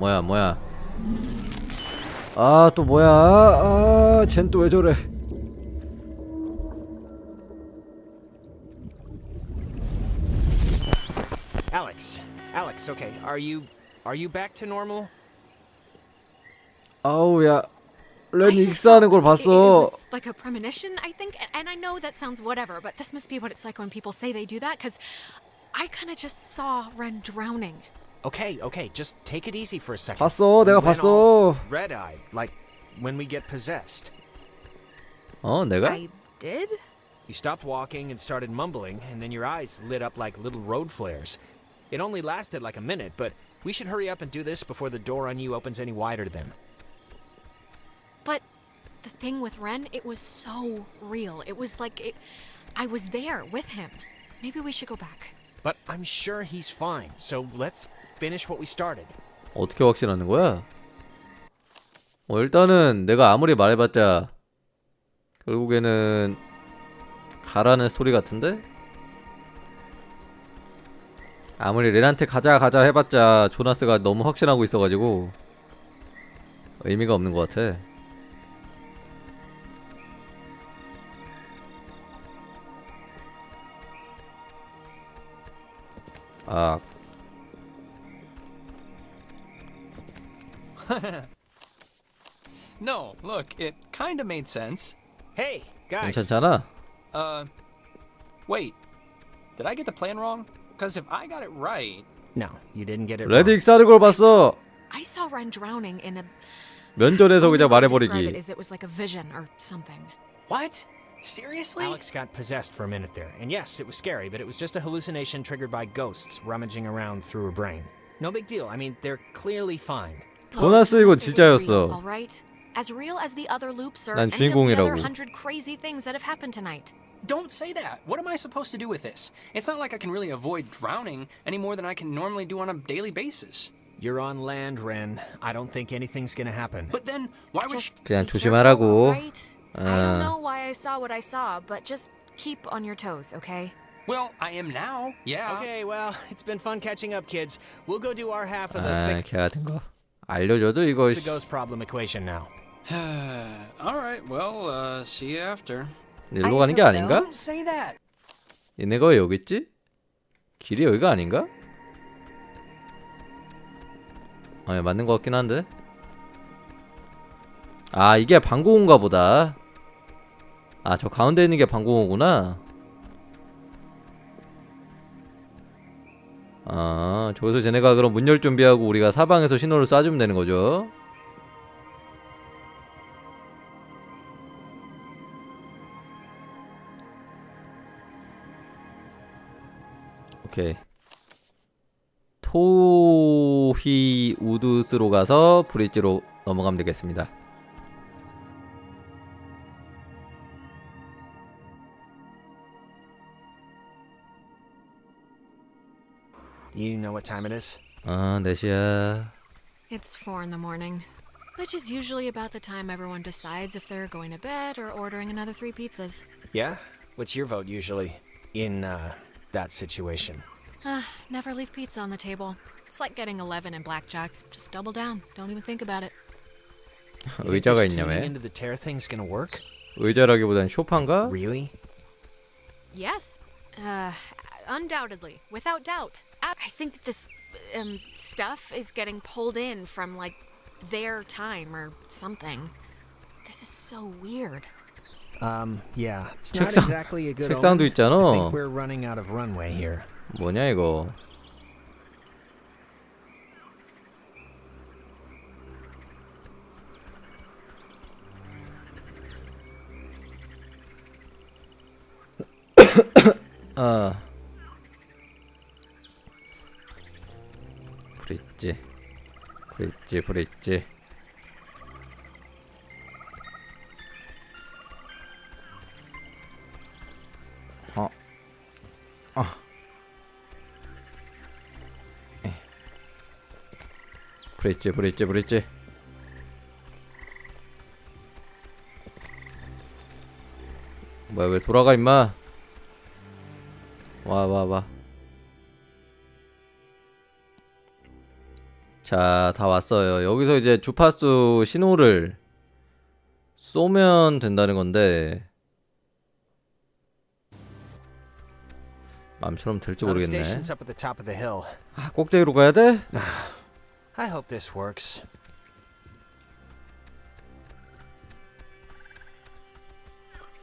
뭐야 뭐야 아 또 뭐야 아쟨 또 왜 저래 Alex, Alex, okay, are you are you back to normal? 아우 야 I 렌 just 익사하는 걸 thought it- It 봤어 was like a premonition, I think. a- And I know that sounds whatever, but this must be what it's like when people say they do that, because I kind of just saw Ren drowning. Okay, okay, just take it easy for a second. 봤어 내가 You went all 봤어 Red-eyed, like when we get possessed. 어 내가? I did? You stopped walking and started mumbling, and then your eyes lit up like little road flares. It only lasted like a minute, but we should hurry up and do this before the door on you opens any wider to them. But the thing with Ren, it was so real. It was like it, I was there with him. Maybe we should go back. But I'm sure he's fine, so let's finish what we started. 어떻게 확신하는 거야? 어, 일단은 내가 아무리 말해봤자 결국에는 가라는 소리 같은데? 아무리 렌한테 가자 가자 해봤자 조나스가 너무 확신하고 있어가지고 의미가 없는 것 같아. 아 No, look, it kinda made sense. Hey, guys. 괜찮잖아. Uh, wait. Did I get the plan wrong? Because if I got it right, No, you didn't get it 레드 wrong. 익사하는 걸 봤어. I saw Ren drowning in a. 면전에서 only 그냥 way to describe it 말해버리기. is it was like a vision or something. what? Seriously? Alex got possessed for a minute there, and yes, it was scary, but it was just a hallucination triggered by ghosts rummaging around through her brain. No big deal. I mean, they're clearly fine. 조나스 이거 It was real, 진짜였어. all right? As real as the other loops or 난 any of the other 주인공이라고. hundred crazy things that have happened tonight. Don't say that. What am I supposed to do with this? It's not like I can really avoid drowning any more than I can normally do on a daily basis. You're on land, Ren. I don't think anything's gonna happen. But then, why would she? Just 그냥 be 조심하라고. careful, all right? I 아. don't know why I saw what I saw, but just keep on your toes, okay? Well, I am now. Yeah. Okay, well, it's been fun catching up, kids. We'll go do our half of the 아, fixed 개 같은 거. 알려줘도 이거 the ghost problem equation now. All right. Well, uh, see you after. 일로 가는 게. 아닌가? Don't say that. 얘네가 왜 여기 있지? 길이 여기가 아닌가? 아, 예, 맞는 것 같긴 한데. 아, 이게 방공호인가 보다. 아, 저 가운데 있는 게 방공호구나. 아, 저기서 쟤네가 그럼 문 열 준비하고 우리가 사방에서 신호를 쏴주면 되는 거죠. 오케이. 토히 우드스로 가서 브릿지로 넘어가면 되겠습니다. You know what time it is? 아, 4시야. It's four in the morning, which is usually about the time everyone decides if they're going to bed or ordering another three pizzas. Yeah? What's your vote usually in uh that situation? Ah, never leave pizza on the table. It's like getting 11 in blackjack. Just double down. Don't even think about it. You think 의자가 this tuning 있냐며? into the tear thing's gonna work? 의자라기보단 쇼파인가? Really? Yes, uh, undoubtedly, without doubt. I I think that this um, stuff is getting pulled in from like their time or something. This is so weird. Um, yeah. It's not 책상- exactly a good 책상도 omen. I 있잖아. think we're running out of runway here. 뭐냐 이거? 브릿지 브릿지. 어. 브릿지 브릿지 브릿지. 뭐야 왜 돌아가 임마? 와 와 와 자, 다 왔어요. 여기서 이제 주파수 신호를 쏘면 된다는 건데 마음처럼 될지 모르겠네. 아, 꼭대기로 가야 돼? I hope this works.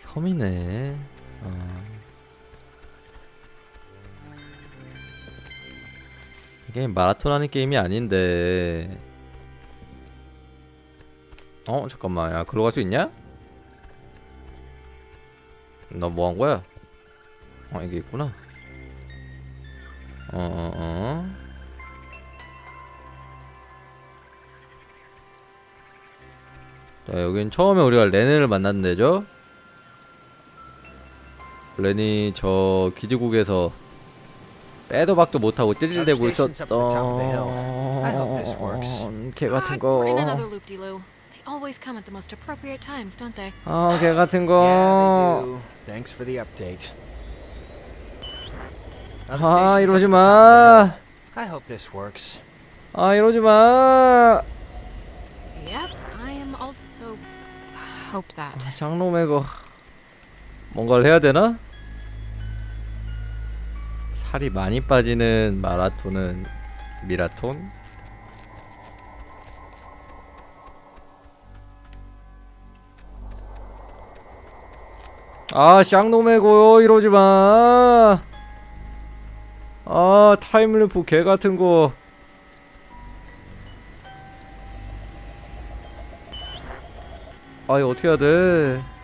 혐이네. 어. 이게 마라톤 하는 게임이 아닌데. 어, 잠깐만. 야, 글로 갈 수 있냐? 너 뭐 한 거야? 어, 이게 있구나. 어, 어, 어. 자, 여긴 처음에 우리가 레네를 만난 데죠? 레니 저 기지국에서 빼도 박도 못하고 찌질대고 있었던. 개 같은 거. loop-de-loo. They always come at the most appropriate times, don't they? 아, 개 같은 Yeah, 거. they do. Thanks for the update. Now, the 아, 이러지 마. I hope this works. 아, 이러지 마. Yep, I am also hope that. 장로 매거 뭔가를 해야 되나? 살이 많이 빠지는 마라톤은 미라톤? 아 쌍놈의 고요 이러지 마. 아 타임루프 개 같은 거. 아 이거 어떻게 해야 돼?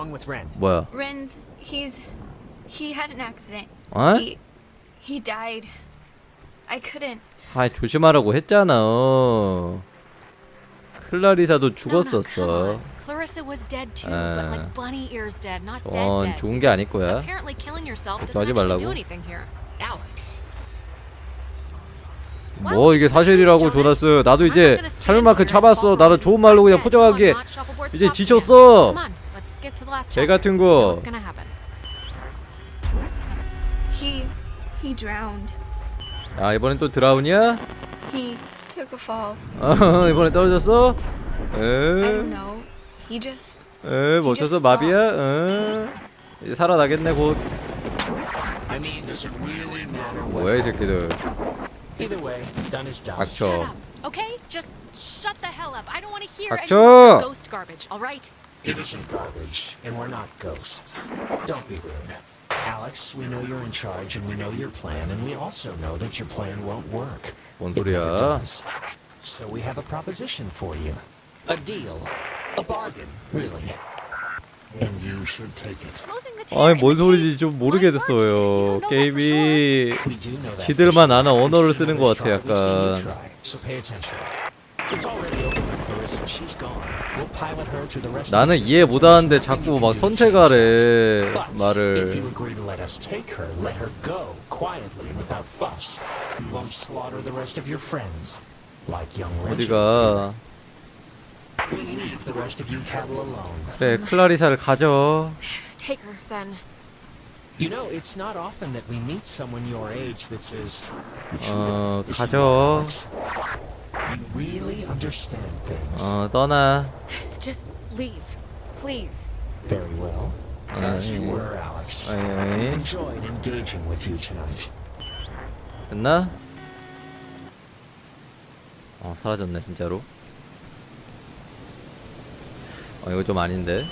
Wrong with Ren? 뭐야? Ren, he's he had an accident. 어? He he died. I couldn't. 아 조심하라고 했잖아. 클라리사도 죽었었어. Clarissa was dead too, but 아. like bunny ears dead, not dead dead. 좋은 게 아닐 거야. Apparently killing yourself doesn't do anything here. Alex! 뭐 이게 사실이라고 조나스. 나도 이제 차별마크 잡았어. 나도 좋은 말로 그냥 포장하기에 이제 지쳤어. 개 같은 거. What's gonna happen? He he drowned. 아 이번엔 또 드라운이야? He took a fall. 어, 이번에 떨어졌어? I don't 에? know. He just 에? 멈춰서 마비야? 어? 이제 살아나겠네 곧. I mean, does it really matter what 뭐야 이 새끼들. Either way, done is done. Shut 닥쳐. up, okay? Just shut the hell up. I don't want to hear any 닥쳐. more ghost garbage. All right? It isn't garbage, and we're not ghosts. Don't be rude. Alex, we know you're in charge and we know your plan, and we also know that your plan won't work. 뭔 It never 소리야? does. So we have a proposition for you. A deal. A bargain, really. And you should take it. Closing the tear 아니 in 뭔 the 소리지 cave 좀 won't 모르게 work. You 됐어요. don't know that for sure. 게임이 We do know that 지들만 for sure. 아는 언어를 We've seen 쓰는 것 others 같아, try. We've seen you 약간. try. So pay attention. It's already open with Clarissa. She's gone. 나는 이해 못하는데 자꾸 막 선택하래 말을. 어디가? 그래 클라리사를 가져. 어 가져. Really understand things. 어 떠나 Just leave, please. Very well. As you were, Alex. 아이. enjoyed engaging with you tonight. 됐나? 어 사라졌네 진짜로 어 이거 좀 아닌데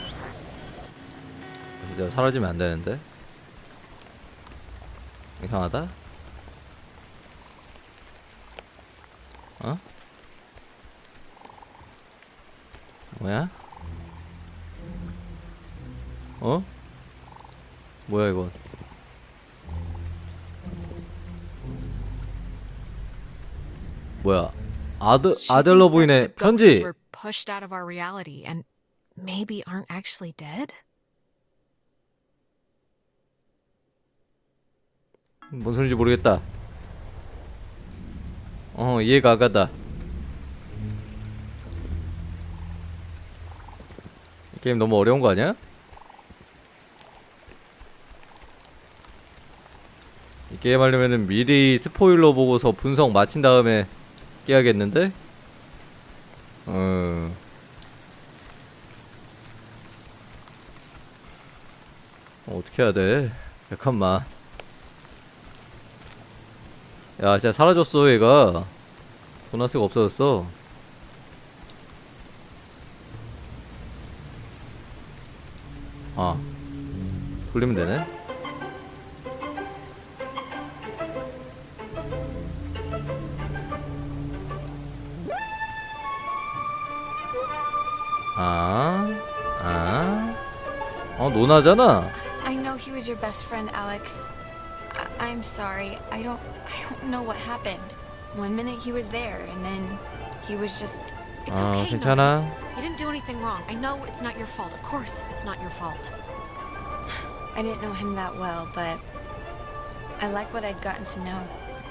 진짜 사라지면 안 되는데 이상하다 어? 뭐야? 어? 뭐야 이건 뭐야 보이네 the ghosts 편지 were pushed out of our reality and maybe aren't actually dead. 뭔 소리인지 모르겠다 어 이해가 안 간다 게임 너무 어려운 거 아니야? 이 게임 하려면은 미리 스포일러 보고서 분석 마친 다음에 깨야겠는데? 어... 어 어떻게 해야 돼? 잠깐만 야 진짜 사라졌어 얘가 보너스가 없어졌어 돌리면 되네. 아, 아, 어 노나잖아. I know he was your best friend, Alex. I- I'm sorry. I don't. I don't know what happened. One minute he was there, and then he was just. It's 어 okay. 괜찮아. Nona. You didn't do anything wrong. I know it's not your fault. Of course, it's not your fault. I didn't know him that well, but I like what I'd gotten to know.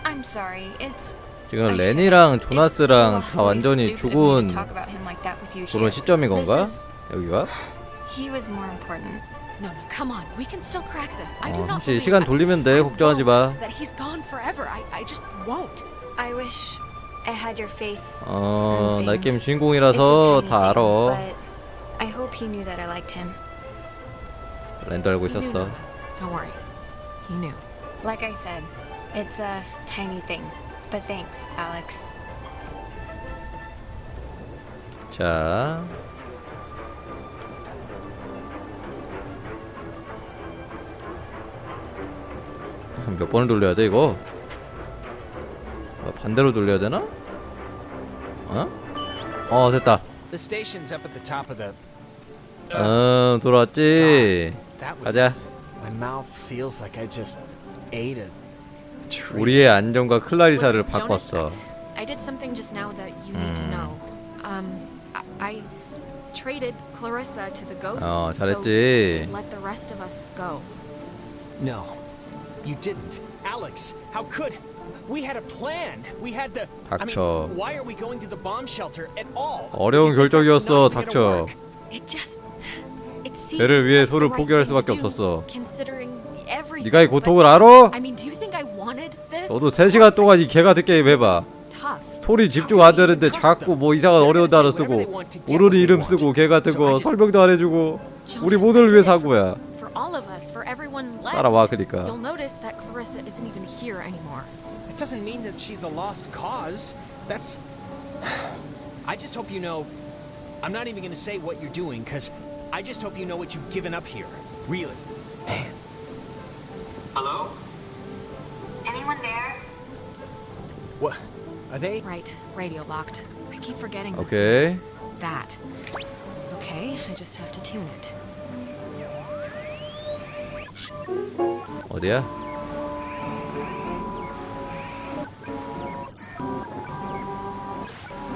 I'm sorry. It's. 지금 레니랑 조나스랑 다 완전히 죽은 to talk about him like that with you 그런. 시점인 건가? 여기가? He was more important. No, no, come on. We can still crack this. I 어, do not 혹시 시간 돌리면 돼. 걱정하지 마. That he's gone forever. I, I just won't. I wish I had your faith. 어, 나 게임. 주인공이라서 다 알아. But I hope he knew that I liked him. 랜드 알고 있었어. Don't worry. He knew. Like I said, it's a tiny thing. But thanks, Alex. 자. 몇 번을 돌려야 돼 이거? 어, 반대로 돌려야 되나? 어? 어 됐다. The station's up at the top of the. 어 돌아왔지. That 가자. was. My mouth feels like I just ate a tree. 우리의 안정과 클라리사를 Listen, Jonas, 바꿨어. I did something just now that you need to know. Um, I, I traded Clarissa to the ghosts. 어 so 잘했지. let the rest of us go. No, you didn't, Alex. How could? We had a plan. We had the. I 닥쳐. mean, why are we going to the bomb shelter at all? 어려운 You think that's 결정이었어, not even gonna 닥쳐. work? It just 배를 위해 소를 포기할 수밖에 없었어. 네가 이 고통을 알아? 너도 Of 3시간 course 동안 이 개 같은 게임 해봐. 소리 집중 안 되는데 자꾸 뭐 이상한 어려운 단어 쓰고 모르는 이름 쓰고 개 같은 거 설명도 안 해주고 우리 모두를 it for- 거야. 따라와 그러니까. You'll notice that Clarissa isn't even here anymore. It doesn't mean that she's a lost cause. That's. I just hope you know. I'm not even gonna say what you're doing, because I just hope you know what you've given up here. Really. Man. Hello? Anyone there? What? Are they? Right, radio locked. I keep forgetting this. 오케이. That. Okay, I just have to tune it. 어디야?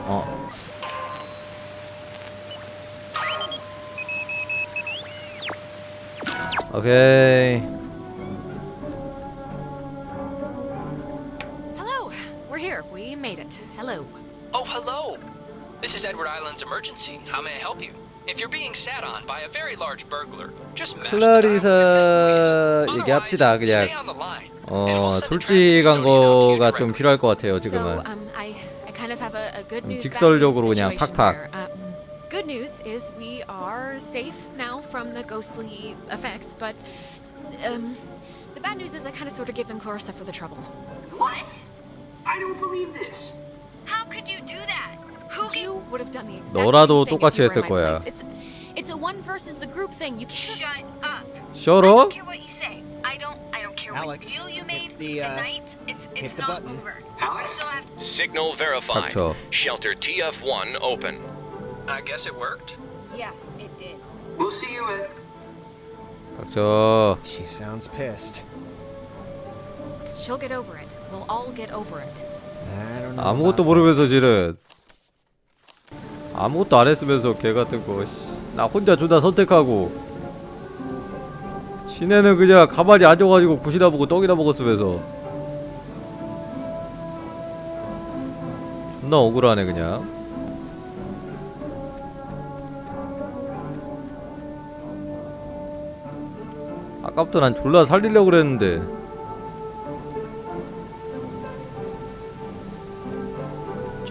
어. 오케이. Hello, we're here. We made it. Hello. Oh, hello! This is Edward Island's emergency. How may I help you? If you're being sat on by a very large burglar, just mash the dial with your 클라리사 얘기합시다 그냥. stay on the line. 어 솔직한 거가 좀 필요할 것 같아요 지금은. um, I, I kind of have a, a good 음, news. 직설적으로 그냥 팍팍. here. Um, good news is we are safe now from the ghostly effects, but um, the bad news is I kind of sort of gave them Clarissa for the trouble. What? I don't believe this. How could you do that? Who You would have done the exact 너라도 same thing if 똑같이 you were in 했을 my 거야. place. It's, it's a one versus the group thing. You can't. Shut up. 쇼로? care what you say. I don't. I don't care Alex, what deal you hit made. the, uh, night. It's, it's hit the not button. over. Alex? We still have Signal verified. 닥쳐. Shelter TF1 open. I guess it worked. Yeah, it did. We'll see you at. 닥쳐. She sounds pissed. She'll get over it. We'll all get over it. I don't know. 아무것도 모르면서 지는 아무것도 안 했으면서 개 같은 거. 씨. 나 혼자 존나 선택하고. 지네는 그냥 가만히 앉아가지고 굿이나 보고 떡이나 먹었으면서. 존나 억울하네 그냥. 아까부터 난 졸라 살리려고 그랬는데.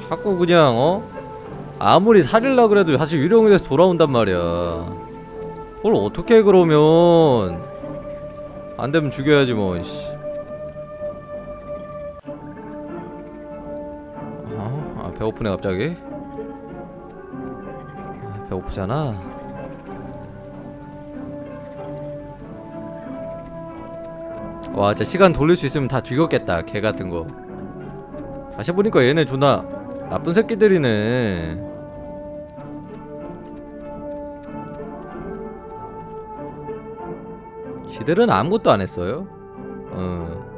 자꾸 그냥 어? 아무리 살릴라 그래도 다시 유령이 돼서 돌아온단 말이야. 그걸 어떻게 그러면? 안되면 죽여야지 뭐 씨. 어? 아 배고프네 갑자기? 아, 배고프잖아. 와 진짜 시간 돌릴 수 있으면 다 죽였겠다 개 같은 거. 다시 보니까 얘네 존나 나쁜 새끼들이네. 지들은 아무것도 안 했어요? 어.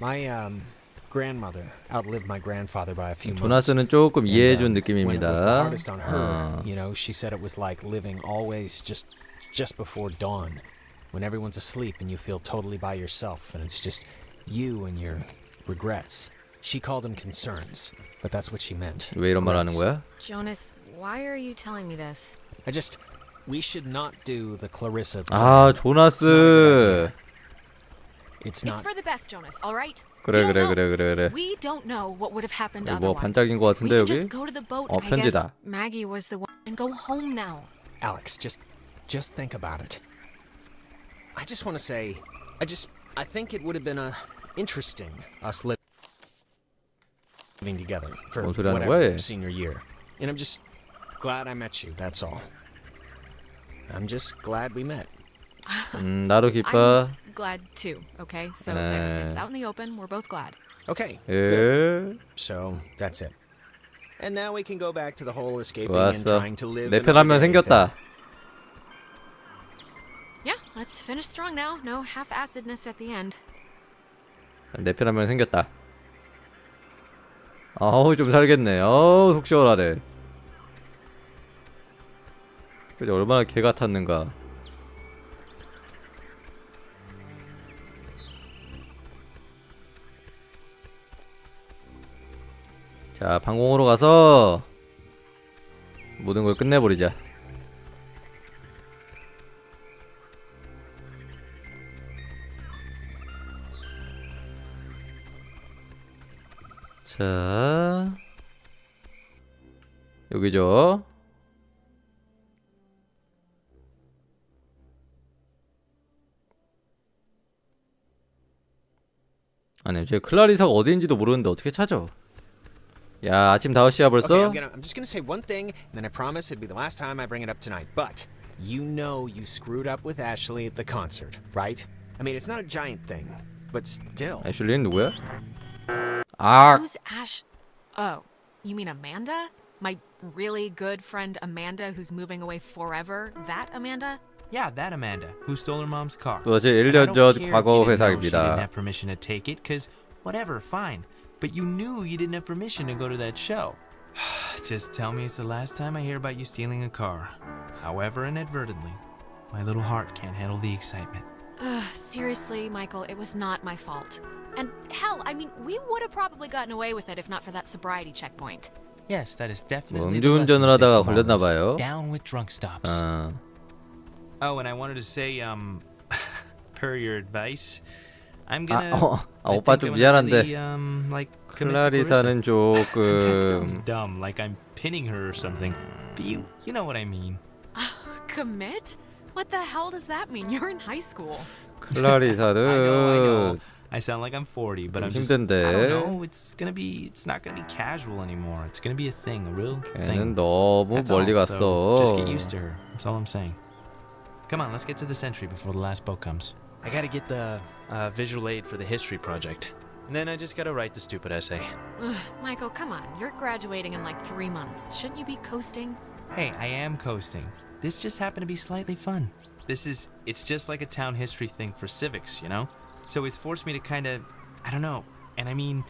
My um grandmother outlived my grandfather by a few months. 조나스는 조금 And, 이해해준 um, when it 느낌입니다 was the hardest on her, 어. you know, she said it was like living always just just before dawn, when everyone's asleep and you feel totally by yourself, and it's just you and your regrets. She called them concerns, but that's what she meant. 왜 이런 말 하는 regrets. 거야? Jonas, why are you telling me this? I just, we should not do the Clarissa. 아 plan. 조나스 It's It's not. for the best, Jonas, all right? 그래 We don't 그래 know. 그래 그래 그래 We don't know what would have happened 여기 뭐 otherwise. 반짝인 거 같은데 we 여기? can just go to the boat. 어, I guess 편지다. Maggie was the one and go home now. Alex, just just think about it. I just want to say, I just I think it would have been a interesting us li- living together for 뭔 소리 하는 whatever 거야, 얘? senior year. And I'm just glad I met you. That's all. I'm just glad we met. 음 나도 기뻐 I'm glad too. Okay, so 에. there, it's out in the open. We're both glad. Okay. good. 예 So that's it. And now we can go back to the whole escaping and 좋았어 trying to live. 내편 another 한명 day 생겼다 Yeah, let's finish strong now. No half-acidness at the end. 내 편 한 명 생겼다 어우 좀 살겠네 어우 속 시원하네 그래 얼마나 개 같았는가 자 방공으로 가서 모든 걸 끝내버리자. 자 여기죠. 아니 제 클라리사가 어디인지도 모르는데 어떻게 찾아 야 아침 5시야 Okay, 벌써? I'm, gonna, I'm just gonna say one thing, and then I promise it'll be the last time I bring it up tonight. But you know you screwed up with Ashley at the concert, right? I mean, it's not a giant thing, but still. 애슐리는 누구야? 아 Who's Ash? Oh, you mean Amanda? My really good friend Amanda, who's moving away forever. That Amanda? Yeah, that Amanda, who stole her mom's car. 또다시 I 1년 don't 전 care if 과거 you didn't know She didn't 회상입니다 have permission to take it, cause whatever, fine. But you knew you didn't have permission to go to that show. Just tell me it's the last time I hear about you stealing a car. However, inadvertently. My little heart can't handle the excitement. Ugh, seriously, Michael, it was not my fault. And hell, I mean, we would have probably gotten away with it if not for that sobriety checkpoint. Yes, that is definitely 뭐 the lesson 음주운전을 to take 하다가 from all 걸렸나 this. 봐요. Down with drunk stops. 아, Oh, and I wanted to say, um, per your advice, I'm 아, gonna. 어, 아 I 오빠 think 좀 I'm gonna 미안한데 really, um, like commit to Clarissa. 클라리사는 That 조금 sounds dumb, like I'm pinning her or something. But you, you know what I mean. Commit? What the hell does that mean? You're in high school. I know, I 클라리사는 know. I sound like I'm 40, but 좀 I'm just. I 힘든데. don't know. It's gonna be. It's not gonna be casual anymore. It's gonna be a thing, a real 걔는 thing. 너무 That's all, 멀리 so just get 갔어 used to her. That's all I'm saying. Come on, let's get to the Sentry before the last boat comes. I gotta get the uh, visual aid for the history project, and then I just gotta write the stupid essay. Ugh, Michael, come on. You're graduating in like three months. Shouldn't you be coasting? Hey, I am coasting. This just happened to be slightly fun. This is, it's just like a town history thing for civics, you know? So it's forced me to kind of, I don't know. And I mean,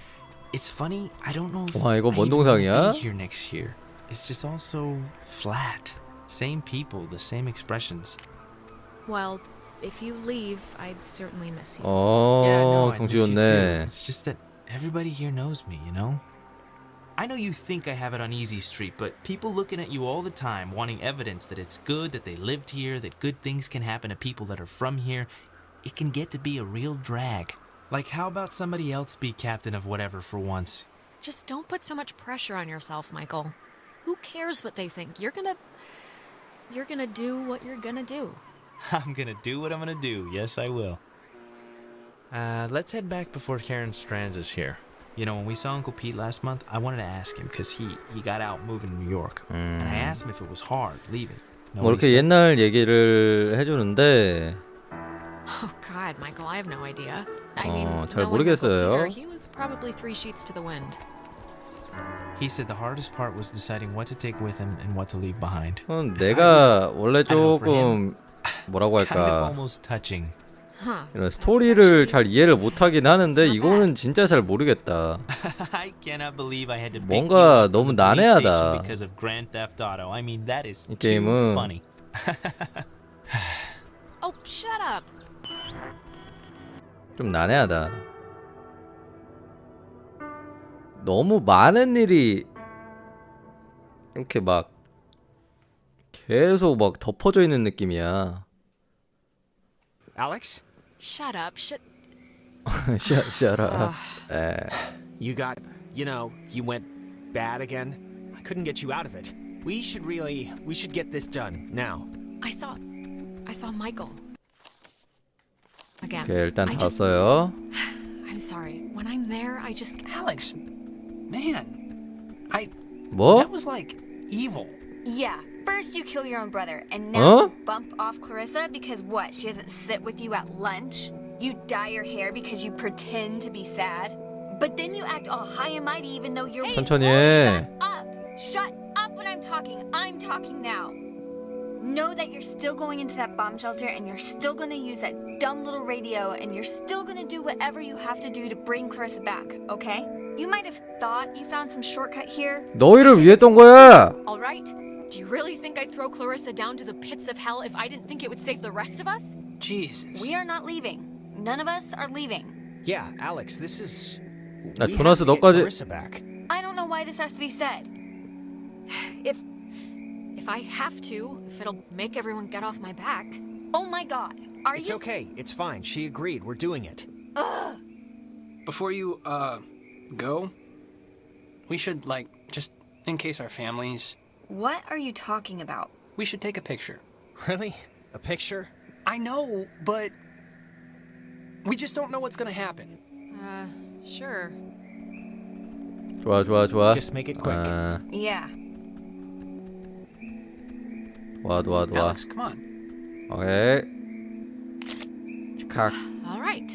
it's funny, I don't know if 와, 이거 I 뭔 even wanna 동상이야? be here next year. It's just all so flat. Same people, the same expressions. Well, if you leave, I'd certainly miss you. yeah, no, 어 I 경치 miss you too. 좋네 It's just that everybody here knows me, you know? I know you think I have it on easy street, but people looking at you all the time, wanting evidence that it's good, that they lived here, that good things can happen to people that are from here, it can get to be a real drag. Like, how about somebody else be captain of whatever for once? Just don't put so much pressure on yourself, Michael. Who cares what they think? You're gonna. You're gonna do what you're gonna do. I'm gonna do what I'm gonna do. Yes, I will. Uh, let's head back before Karen Strands is here. You know, when we saw Uncle Pete last month, I wanted to ask him because he he got out moving to New York, and I asked him if it was hard leaving. Know 뭐 what he 이렇게 said? 옛날 얘기를 해주는데 Oh God, Michael, I have no idea. I 어, mean, 잘 knowing Uncle 모르겠어요. Peter, he was probably three sheets to the wind. He said the hardest part was deciding what to take with him and what to leave behind. 어, 내가 원래 I don't know, for 조금 뭐라고 할까. 이런 스토리를 잘 이해를 못하긴 하는데 이거는 진짜 잘 모르겠다. I cannot believe I had to pick 뭔가 너무 난해하다. station because of Grand Theft Auto. I mean, that is 이 게임은 funny. Oh, shut up. 좀 난해하다. 너무 많은 일이 이렇게 막 계속 막 덮어져 있는 느낌이야. Alex, Shut up. Shut. 샤, 샤라. 에. you got, you know, you went bad again. I couldn't get you out of it. We should really, we should get this done now. I saw. I saw Michael. Again. 오케이, 일단 I 다 just, 왔어요. I'm sorry. When I'm there, I just. Alex, man, I 뭐? that was like evil. Yeah. First you kill your own brother, and now Huh? you bump off Clarissa because what? She doesn't sit with you at lunch? You dye your hair because you pretend to be sad? But then you act all high and mighty even though you're 천천히 해. Shut up! Shut up when I'm talking. I'm talking now. Know that you're still going into that bomb shelter and you're still gonna use that dumb little radio and you're still gonna do whatever you have to do to bring Clarissa back, okay? You might have thought you found some shortcut here. 너희를 위해 했던 거야. All right. Do you really think I'd throw Clarissa down to the pits of hell if I didn't think it would save the rest of us? Jesus. We are not leaving. None of us are leaving. Yeah, Alex, this is. 야, we 조나스 have to get 너까지 Clarissa back. I don't know why this has to be said. If. If I have to, if it'll make everyone get off my back. Oh my god. Are It's you okay. It's fine. She agreed. We're doing it. Before you uh go, we should like just in case our families, What are you talking about? we should take a picture. Really? A picture? I know, but we just don't know what's gonna happen. Uh, sure. 좋아 좋아 좋아. Just make it quick. 아, Yeah. 좋아 좋아 좋아. Alex, come on. 오케이. 칵. All right.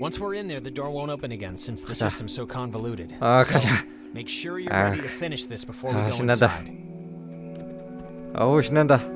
Once we're in there, the door won't open again since the system's so convoluted. 아, so, 가자. Make sure you're ready to finish this before we go inside. Oh, schnell.